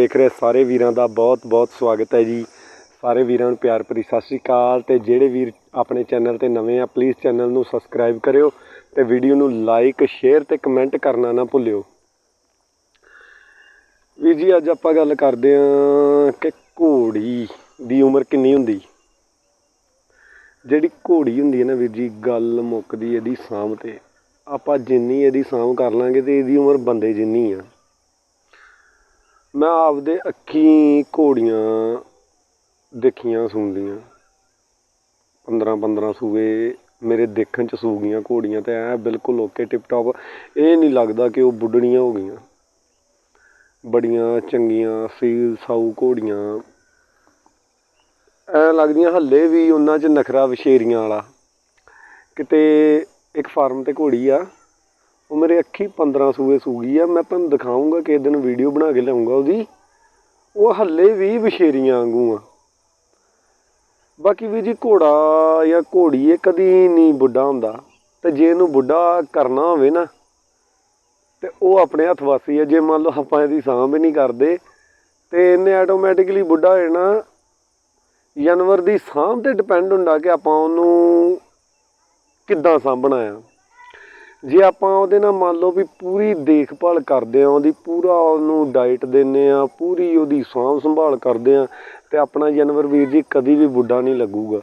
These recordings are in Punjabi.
ਦੇਖ ਰਹੇ ਸਾਰੇ ਵੀਰਾਂ ਦਾ ਬਹੁਤ-ਬਹੁਤ ਸਵਾਗਤ ਹੈ ਜੀ। ਸਾਰੇ ਵੀਰਾਂ ਨੂੰ ਪਿਆਰ ਭਰੀ ਸਤਿ ਸ਼੍ਰੀ ਅਕਾਲ ਤੇ ਜਿਹੜੇ ਵੀਰ ਆਪਣੇ ਚੈਨਲ ਤੇ ਨਵੇਂ ਆ ਪਲੀਜ਼ ਚੈਨਲ ਨੂੰ ਸਬਸਕ੍ਰਾਈਬ ਕਰਿਓ ਤੇ ਵੀਡੀਓ ਨੂੰ ਲਾਈਕ ਸ਼ੇਅਰ ਤੇ ਕਮੈਂਟ ਕਰਨਾ ਨਾ ਭੁੱਲਿਓ। ਵੀਰ ਜੀ, ਅੱਜ ਆਪਾਂ ਗੱਲ ਕਰਦੇ ਆਂ ਕਿ ਘੋੜੀ ਦੀ ਉਮਰ ਕਿੰਨੀ ਹੁੰਦੀ? ਜਿਹੜੀ ਘੋੜੀ ਹੁੰਦੀ ਹੈ ਨਾ ਵੀਰ ਜੀ, ਗੱਲ ਮੁੱਕਦੀ ਇਹਦੀ ਸਾਂਭ ਤੇ। ਆਪਾਂ ਜਿੰਨੀ ਇਹਦੀ ਸਾਂਭ ਕਰ ਲਾਂਗੇ ਤੇ ਇਹਦੀ ਉਮਰ ਬੰਦੇ ਜਿੰਨੀ ਆ। ਮੈਂ ਆਪਦੇ ਅੱਖੀਂ ਘੋੜੀਆਂ ਦੇਖੀਆਂ ਸੁਣਦੀਆਂ 15 15 ਸੂਏ ਮੇਰੇ ਦੇਖਣ ਚ ਸੂ ਗਈਆਂ ਘੋੜੀਆਂ ਤੇ ਐਂ ਬਿਲਕੁਲ ਓਕੇ ਟਿਪ ਟਾਪ ਇਹ ਨਹੀਂ ਲੱਗਦਾ ਕਿ ਉਹ ਬੁੱਢੜੀਆਂ ਹੋ ਗਈਆਂ। ਬੜੀਆਂ ਚੰਗੀਆਂ ਸੀਲ ਸਾਊ ਘੋੜੀਆਂ। ਐਂ ਲੱਗਦੀਆਂ ਹੱਲੇ ਵੀ ਉਹਨਾਂ 'ਚ ਨਖਰਾ ਵਿਸ਼ੇਰੀਆਂ ਵਾਲਾ। ਕਿਤੇ ਇੱਕ ਫਾਰਮ ਤੇ ਘੋੜੀ ਆ। ਉਹ ਮੇਰੇ ਅੱਖੀ 15 ਸੂਏ ਸੂਗੀ ਆ, ਮੈਂ ਤੁਹਾਨੂੰ ਦਿਖਾਉਂਗਾ ਕਿਸੇ ਦਿਨ ਵੀਡੀਓ ਬਣਾ ਕੇ ਲਿਆਉਂਗਾ ਉਹਦੀ। ਉਹ ਹੱਲੇ ਵੀ ਵਿਸ਼ੇਰੀਆਂ ਵਾਂਗੂ ਆ। ਬਾਕੀ ਵੀ ਜੀ ਘੋੜਾ ਜਾਂ ਘੋੜੀ, ਇਹ ਕਦੀ ਨਹੀਂ ਬੁੱਢਾ ਹੁੰਦਾ। ਤੇ ਜੇ ਇਹਨੂੰ ਬੁੱਢਾ ਕਰਨਾ ਹੋਵੇ ਨਾ, ਤੇ ਉਹ ਆਪਣੇ ਹੱਥ ਵਾਸੀ ਹੈ ਜੇ ਮੰਨ ਲਓ ਆਪਾਂ ਇਹਦੀ ਸਾਂਭ ਨਹੀਂ ਕਰਦੇ, ਤੇ ਇਹਨੇ ਆਟੋਮੈਟਿਕਲੀ ਬੁੱਢਾ ਹੋ ਜਾਣਾ। ਜਾਨਵਰ ਦੀ ਸਾਂਭ ਤੇ ਡਿਪੈਂਡ ਹੁੰਦਾ ਕਿ ਆਪਾਂ ਉਹਨੂੰ ਕਿੱਦਾਂ ਸਾਂਭਣਾ ਆ। ਜੇ ਆਪਾਂ ਉਹਦੇ ਨਾਲ ਮੰਨ ਲਓ ਵੀ ਪੂਰੀ ਦੇਖਭਾਲ ਕਰਦੇ ਆ ਉਹਦੀ ਪੂਰਾ ਉਹਨੂੰ ਡਾਈਟ ਦਿੰਨੇ ਆ ਪੂਰੀ ਉਹਦੀ ਸਾਂਭ ਸੰਭਾਲ ਕਰਦੇ ਆ ਤੇ ਆਪਣਾ ਜਾਨਵਰ ਵੀਰ ਜੀ ਕਦੀ ਵੀ ਬੁੱਢਾ ਨਹੀਂ ਲੱਗੂਗਾ।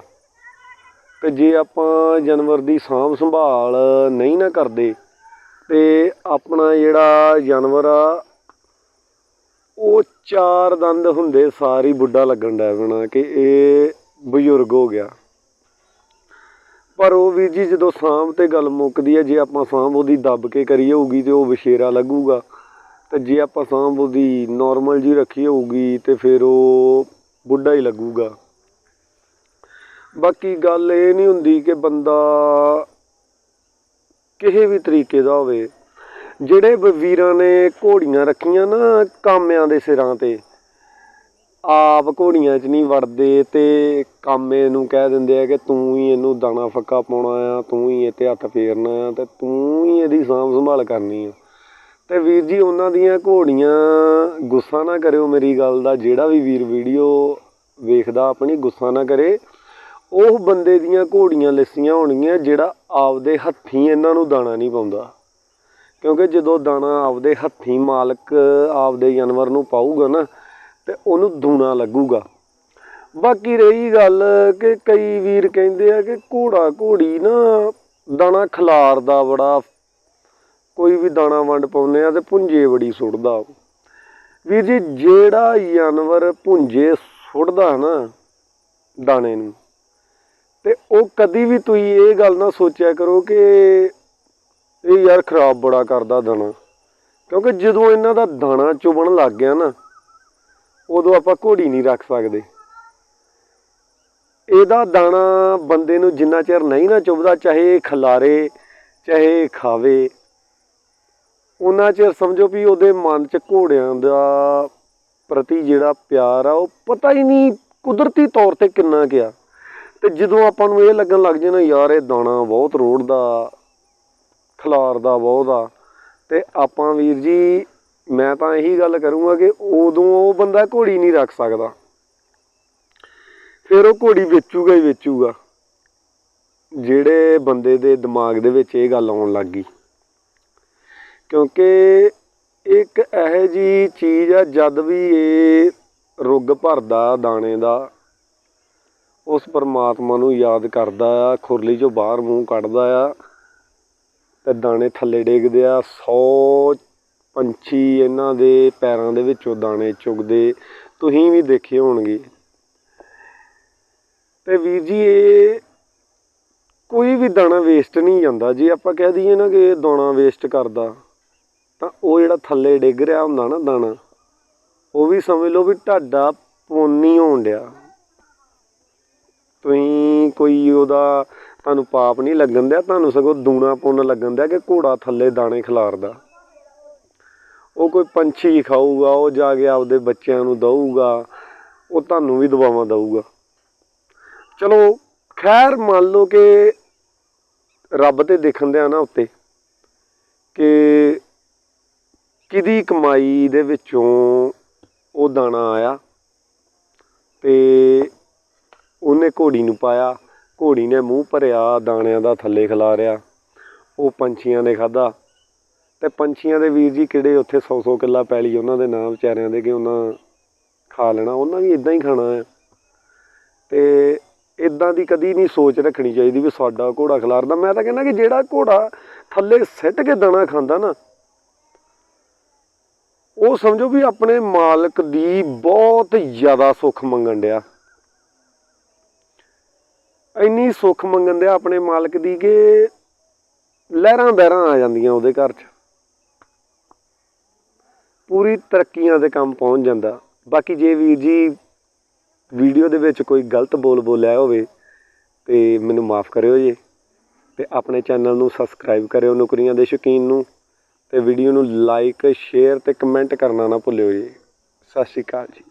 ਤੇ ਜੇ ਆਪਾਂ ਜਾਨਵਰ ਦੀ ਸਾਂਭ ਸੰਭਾਲ ਨਹੀਂ ਨਾ ਕਰਦੇ, ਤੇ ਆਪਣਾ ਜਿਹੜਾ ਜਾਨਵਰ ਆ, ਉਹ ਚਾਰ ਦੰਦ ਹੁੰਦੇ ਸਾਰੀ ਬੁੱਢਾ ਲੱਗਣ ਡੈ ਪੈਣਾ ਕਿ ਇਹ ਬਜ਼ੁਰਗ ਹੋ ਗਿਆ। ਪਰ ਉਹ ਵੀਰ ਜੀ ਜਦੋਂ ਸਾਂਭ ਤੇ ਗੱਲ ਮੁੱਕਦੀ ਹੈ, ਜੇ ਆਪਾਂ ਸਾਂਭ ਉਹਦੀ ਦੱਬ ਕੇ ਕਰੀ ਹੋਊਗੀ ਤੇ ਉਹ ਵਿਸ਼ੇਰਾ ਲੱਗੂਗਾ। ਤੇ ਜੇ ਆਪਾਂ ਸਾਂਭ ਉਹਦੀ ਨਾਰਮਲ ਜੀ ਰੱਖੀ ਹੋਊਗੀ ਤੇ ਫਿਰ ਉਹ ਬੁੱਢਾ ਹੀ ਲੱਗੂਗਾ। ਬਾਕੀ ਗੱਲ ਇਹ ਨਹੀਂ ਹੁੰਦੀ ਕਿ ਬੰਦਾ ਕਿਸੇ ਵੀ ਤਰੀਕੇ ਦਾ ਹੋਵੇ। ਜਿਹੜੇ ਵੀਰਾਂ ਨੇ ਘੋੜੀਆਂ ਰੱਖੀਆਂ ਨਾ ਕਾਮਿਆਂ ਦੇ ਸਿਰਾਂ ਤੇ ਆਪ ਘੋੜੀਆਂ 'ਚ ਨਹੀਂ ਵੜਦੇ ਤੇ ਕਾਮੇ ਨੂੰ ਕਹਿ ਦਿੰਦੇ ਆ ਕਿ ਤੂੰ ਹੀ ਇਹਨੂੰ ਦਾਣਾ ਫੱਕਾ ਪਾਉਣਾ ਆ, ਤੂੰ ਹੀ ਇਹ ਤੇ ਹੱਥ ਫੇਰਨਾ ਆ ਤੇ ਤੂੰ ਹੀ ਇਹਦੀ ਸਾਂਭ ਸੰਭਾਲ ਕਰਨੀ ਆ। ਤੇ ਵੀਰ ਜੀ, ਉਹਨਾਂ ਦੀਆਂ ਘੋੜੀਆਂ, ਗੁੱਸਾ ਨਾ ਕਰਿਓ ਮੇਰੀ ਗੱਲ ਦਾ, ਜਿਹੜਾ ਵੀ ਵੀਰ ਵੀਡੀਓ ਵੇਖਦਾ ਆਪਣੀ, ਗੁੱਸਾ ਨਾ ਕਰੇ। ਉਹ ਬੰਦੇ ਦੀਆਂ ਘੋੜੀਆਂ ਲਿੱਸੀਆਂ ਹੋਣਗੀਆਂ ਜਿਹੜਾ ਆਪਦੇ ਹੱਥੀਂ ਇਹਨਾਂ ਨੂੰ ਦਾਣਾ ਨਹੀਂ ਪਾਉਂਦਾ। ਕਿਉਂਕਿ ਜਦੋਂ ਦਾਣਾ ਆਪਦੇ ਹੱਥੀਂ ਮਾਲਕ ਆਪਦੇ ਜਾਨਵਰ ਨੂੰ ਪਾਊਗਾ ਨਾ ਤੇ ਉਹਨੂੰ ਦੂਣਾ ਲੱਗੂਗਾ। ਬਾਕੀ ਰਹੀ ਗੱਲ ਕਿ ਕਈ ਵੀਰ ਕਹਿੰਦੇ ਆ ਕਿ ਘੋੜਾ ਘੋੜੀ ਨਾ ਦਾਣਾ ਖਿਲਾਰਦਾ ਬੜਾ। ਕੋਈ ਵੀ ਦਾਣਾ ਵੰਡ ਪਾਉਂਦੇ ਆ ਤੇ ਪੁੰਜੇ ਬੜੀ ਸੁੱਟਦਾ ਵੀਰ ਜੀ, ਜਿਹੜਾ ਜਾਨਵਰ ਪੁੰਜੇ ਸੁੱਟਦਾ ਨਾ ਦਾਣੇ ਨੂੰ, ਤੇ ਉਹ ਕਦੀ ਵੀ ਤੁਸੀਂ ਇਹ ਗੱਲ ਨਾ ਸੋਚਿਆ ਕਰੋ ਕਿ ਇਹ ਯਾਰ ਖਰਾਬ ਬੜਾ ਕਰਦਾ ਦਾਣਾ। ਕਿਉਂਕਿ ਜਦੋਂ ਇਹਨਾਂ ਦਾ ਦਾਣਾ ਚੁਬਣ ਲੱਗ ਗਿਆ ਨਾ ਉਦੋਂ ਆਪਾਂ ਘੋੜੀ ਨਹੀਂ ਰੱਖ ਸਕਦੇ। ਇਹਦਾ ਦਾਣਾ ਬੰਦੇ ਨੂੰ ਜਿੰਨਾ ਚਿਰ ਨਹੀਂ ਨਾ ਚੁਬਦਾ, ਚਾਹੇ ਇਹ ਖਲਾਰੇ, ਚਾਹੇ ਇਹ ਖਾਵੇ ਉਹਨਾਂ ਚਿਰ ਸਮਝੋ ਵੀ ਉਹਦੇ ਮਨ 'ਚ ਘੋੜਿਆਂ ਦਾ ਪ੍ਰਤੀ ਜਿਹੜਾ ਪਿਆਰ ਆ, ਉਹ ਪਤਾ ਹੀ ਨਹੀਂ ਕੁਦਰਤੀ ਤੌਰ ਤੇ ਕਿੰਨਾ ਗਿਆ ਤੇ ਜਦੋਂ ਆਪਾਂ ਨੂੰ ਇਹ ਲੱਗਣ ਲੱਗ ਜੇ ਨਾ, ਯਾਰ ਇਹ ਦਾਣਾ ਬਹੁਤ ਰੋੜ ਰੋੜਦਾ, ਖਲਾਰਦਾ ਬਹੁਤ ਆ, ਤੇ ਆਪਾਂ ਵੀਰ ਜੀ ਮੈਂ ਤਾਂ ਇਹੀ ਗੱਲ ਕਰੂੰਗਾ ਕਿ ਉਦੋਂ ਉਹ ਬੰਦਾ ਘੋੜੀ ਨਹੀਂ ਰੱਖ ਸਕਦਾ। ਫਿਰ ਉਹ ਘੋੜੀ ਵੇਚੂਗਾ ਹੀ ਵੇਚੂਗਾ। ਜਿਹੜੇ ਬੰਦੇ ਦੇ ਦਿਮਾਗ ਦੇ ਵਿੱਚ ਇਹ ਗੱਲ ਆਉਣ ਲੱਗ ਗਈ। ਕਿਉਂਕਿ ਇੱਕ ਇਹੋ ਜੀ ਚੀਜ਼ ਆ, ਜਦ ਵੀ ਇਹ ਰੁੱਗ ਭਰਦਾ ਦਾਣੇ ਦਾ, ਉਸ ਪਰਮਾਤਮਾ ਨੂੰ ਯਾਦ ਕਰਦਾ ਆ, ਖੁਰਲੀ ਚੋਂ ਬਾਹਰ ਮੂੰਹ ਕੱਢਦਾ ਆ, ਤੇ ਦਾਣੇ ਥੱਲੇ ਡੇਗਦੇ ਆ 100 ਪੰਛੀ ਇਹਨਾਂ ਦੇ ਪੈਰਾਂ ਦੇ ਵਿੱਚੋਂ ਦਾਣੇ ਚੁਗਦੇ, ਤੁਸੀਂ ਵੀ ਦੇਖੇ ਹੋਣਗੇ। ਤੇ ਵੀਰ ਜੀ, ਇਹ ਕੋਈ ਵੀ ਦਾਣਾ ਵੇਸਟ ਨਹੀਂ ਜਾਂਦਾ। ਜੇ ਆਪਾਂ ਕਹਿ ਦਈਏ ਨਾ ਕਿ ਦਾਣਾ ਵੇਸਟ ਕਰਦਾ, ਤਾਂ ਉਹ ਜਿਹੜਾ ਥੱਲੇ ਡਿੱਗ ਰਿਹਾ ਹੁੰਦਾ ਨਾ ਦਾਣਾ, ਉਹ ਵੀ ਸਮਝ ਲਓ ਵੀ ਢਾਡਾ ਪੁੰਨ ਹੀ ਹੋਣ ਡਿਆ। ਤੁਸੀਂ ਕੋਈ ਉਹਦਾ ਤੁਹਾਨੂੰ ਪਾਪ ਨਹੀਂ ਲੱਗਣ ਦਿਆ, ਤੁਹਾਨੂੰ ਸਗੋਂ ਦੂਣਾ ਪੁੰਨ ਲੱਗਣ ਦਿਆ ਕਿ ਘੋੜਾ ਥੱਲੇ ਦਾਣੇ ਖਿਲਾਰਦਾ। ਉਹ ਕੋਈ ਪੰਛੀ ਖਾਊਗਾ, ਉਹ ਜਾ ਕੇ ਆਪਦੇ ਬੱਚਿਆਂ ਨੂੰ ਦਊਗਾ, ਉਹ ਤੁਹਾਨੂੰ ਵੀ ਦਵਾਵਾਂ ਦਊਗਾ। ਚਲੋ, ਖੈਰ ਮੰਨ ਲਓ ਕਿ ਰੱਬ ਤੇ ਦੇਖਣ ਦਿਆਂ ਨਾ ਉੱਤੇ ਕਿ ਕਿਹਦੀ ਕਮਾਈ ਦੇ ਵਿੱਚੋਂ ਉਹ ਦਾਣਾ ਆਇਆ ਤੇ ਉਹਨੇ ਘੋੜੀ ਨੂੰ ਪਾਇਆ, ਘੋੜੀ ਨੇ ਮੂੰਹ ਭਰਿਆ, ਦਾਣਿਆਂ ਦਾ ਥੱਲੇ ਖਿਲਾਰਿਆ, ਉਹ ਪੰਛੀਆਂ ਨੇ ਖਾਦਾ ਤੇ ਪੰਛੀਆਂ ਦੇ ਵੀਰ ਜੀ ਕਿਹੜੇ ਉੱਥੇ 100 100 ਕਿੱਲਾ ਪੈਲੀ ਉਹਨਾਂ ਦੇ ਨਾਂ ਵਿਚਾਰਿਆਂ ਦੇ ਕਿ ਉਹਨਾਂ ਖਾ ਲੈਣਾ, ਉਹਨਾਂ ਵੀ ਇਦਾਂ ਹੀ ਖਾਣਾ ਹੈ। ਤੇ ਇਦਾਂ ਦੀ ਕਦੀ ਨਹੀਂ ਸੋਚ ਰੱਖਣੀ ਚਾਹੀਦੀ ਵੀ ਸਾਡਾ ਘੋੜਾ ਖਿਲਾਰਦਾ। ਮੈਂ ਤਾਂ ਕਹਿੰਦਾ ਕਿ ਜਿਹੜਾ ਘੋੜਾ ਥੱਲੇ ਸਿੱਟ ਕੇ ਦਾਣਾ ਖਾਂਦਾ ਨਾ, ਉਹ ਸਮਝੋ ਵੀ ਆਪਣੇ ਮਾਲਕ ਦੀ ਬਹੁਤ ਜ਼ਿਆਦਾ ਸੁੱਖ ਮੰਗਣ ਡਿਆ। ਇੰਨੀ ਸੁੱਖ ਮੰਗਣ ਡਿਆ ਆਪਣੇ ਮਾਲਕ ਦੀ ਕਿ ਲਹਿਰਾਂ ਬਹਿਰਾਂ ਆ ਜਾਂਦੀਆਂ ਉਹਦੇ ਘਰ 'ਚ। ਪੂਰੀ ਤਰੱਕੀਆਂ ਦੇ ਕੰਮ ਪਹੁੰਚ ਜਾਂਦਾ। ਬਾਕੀ ਜੇ ਵੀਰ ਜੀ ਵੀਡੀਓ ਦੇ ਵਿੱਚ ਕੋਈ ਗਲਤ ਬੋਲ ਬੋਲਿਆ ਹੋਵੇ ਤੇ ਮੈਨੂੰ ਮਾਫ ਕਰਿਓ ਜੀ ਤੇ ਆਪਣੇ ਚੈਨਲ ਨੂੰ ਸਬਸਕ੍ਰਾਈਬ ਕਰਿਓ ਨੌਕਰੀਆਂ ਦੇ ਸ਼ੌਕੀਨ ਨੂੰ ਤੇ ਵੀਡੀਓ ਨੂੰ ਲਾਈਕ, ਸ਼ੇਅਰ ਤੇ ਕਮੈਂਟ ਕਰਨਾ ਨਾ ਭੁੱਲਿਓ ਜੀ। ਸਤਿ ਸ਼੍ਰੀ ਅਕਾਲ ਜੀ।